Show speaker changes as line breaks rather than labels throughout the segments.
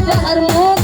রাজার মুখ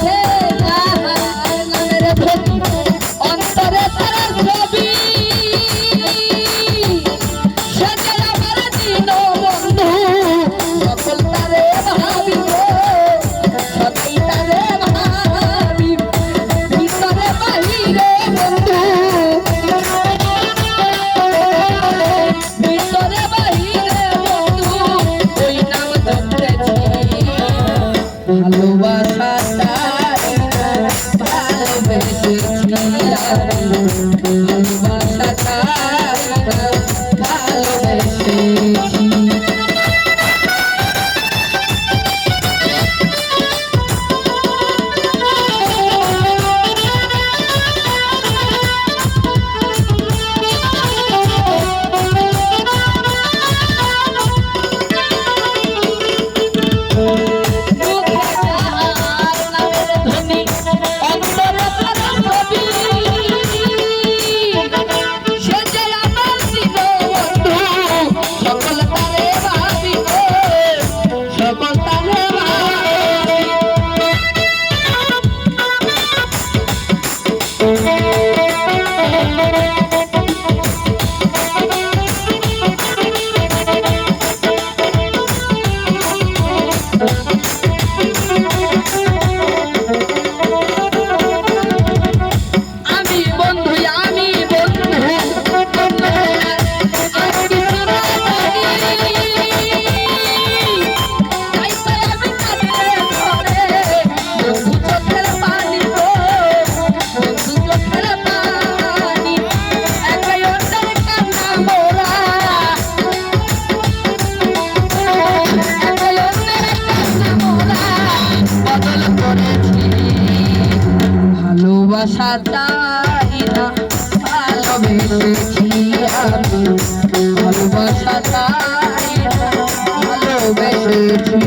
আশা চাই না ভালোবেসেছি আমি। ভালোবাসা ভালোবেসেছি।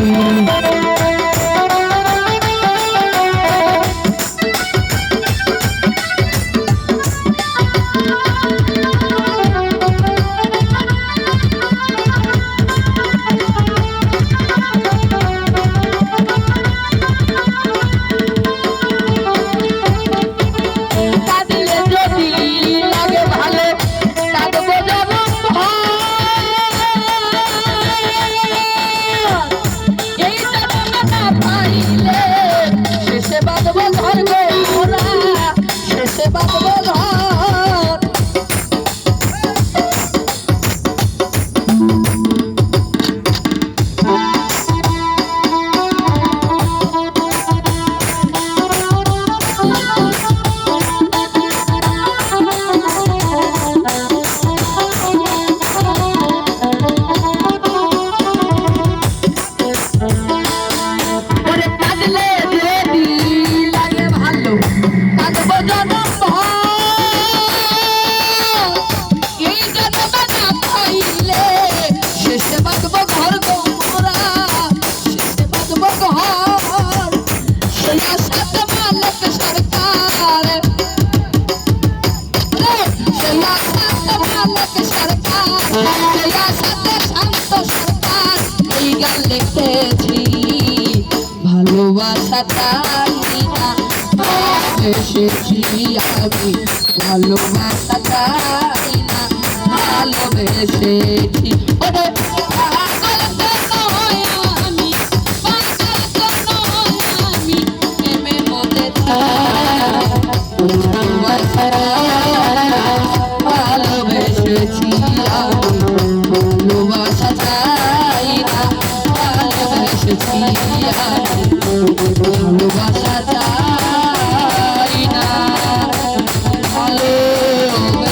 সাথে ভালোবাসা তাই এসেছি আমি ভালোবাসা তাই না ভালোবেসেছি। ভালোবাসা তাই না ভালোবেসে